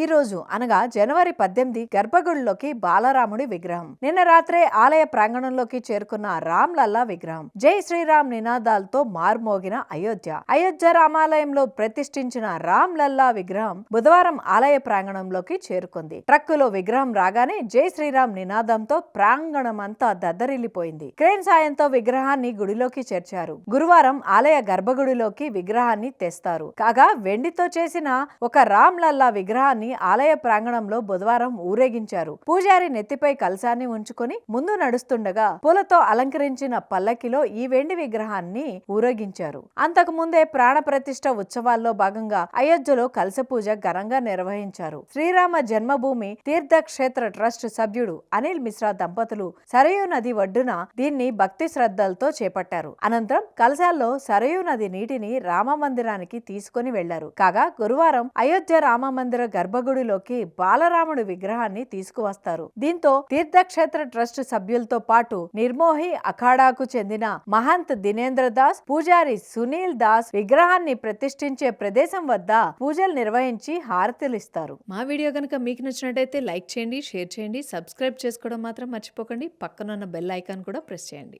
ఈ రోజు అనగా జనవరి పద్దెనిమిది గర్భగుడిలోకి బాలరాముడి విగ్రహం. నిన్న రాత్రే ఆలయ ప్రాంగణంలోకి చేరుకున్న రామ్ లల్లా విగ్రహం. జై శ్రీరామ్ నినాదాలతో మార్మోగిన అయోధ్య. అయోధ్య రామాలయంలో ప్రతిష్ఠించిన రామ్ లల్లా విగ్రహం బుధవారం ఆలయ ప్రాంగణంలోకి చేరుకుంది. ట్రక్కులో విగ్రహం రాగానే జై శ్రీరామ్ నినాదంతో ప్రాంగణం అంతా దద్దరిల్లిపోయింది. క్రేన్ సాయంతో విగ్రహాన్ని గుడిలోకి చేర్చారు. గురువారం ఆలయ గర్భగుడిలోకి విగ్రహాన్ని తెస్తారు. కాగా వెండితో చేసిన ఒక రామ్ లల్లా ఆలయ ప్రాంగణంలో బుధవారం ఊరేగించారు. పూజారి నెత్తిపై కలశాన్ని ఉంచుకొని ముందు నడుస్తుండగా పూలతో అలంకరించిన పల్లకిలో ఈ వెండి విగ్రహాన్ని ఊరేగించారు. అంతకు ముందే ప్రాణప్రతిష్ట ఉత్సవాల్లో భాగంగా అయోధ్యలో కలశ పూజ ఘనంగా నిర్వహించారు. శ్రీరామ జన్మభూమి తీర్థక్షేత్ర ట్రస్ట్ సభ్యుడు అనిల్ మిశ్రా దంపతులు సరయూ నది ఒడ్డున దీన్ని భక్తి శ్రద్ధలతో చేపట్టారు. అనంతరం కలశాల్లో సరయూ నది నీటిని రామ మందిరానికి తీసుకుని వెళ్ళారు. కాగా గురువారం అయోధ్య రామ మందిర గర్భ గర్భగుడిలోకి బాలరాముడి విగ్రహాన్ని తీసుకువస్తారు. దీంతో తీర్థక్షేత్ర ట్రస్ట్ సభ్యులతో పాటు నిర్మోహి అఖాడాకు చెందిన మహంత్ దినేంద్ర దాస్ పూజారి సునీల్ దాస్ విగ్రహాన్ని ప్రతిష్ఠించే ప్రదేశం వద్ద పూజలు నిర్వహించి హారతిలిస్తారు. మా వీడియో కనుక మీకు నచ్చినట్టయితే లైక్ చేయండి షేర్ చేయండి సబ్స్క్రైబ్ చేసుకోవడం మాత్రం మర్చిపోకండి. పక్కనున్న బెల్ ఐకాన్ కూడా ప్రెస్ చేయండి.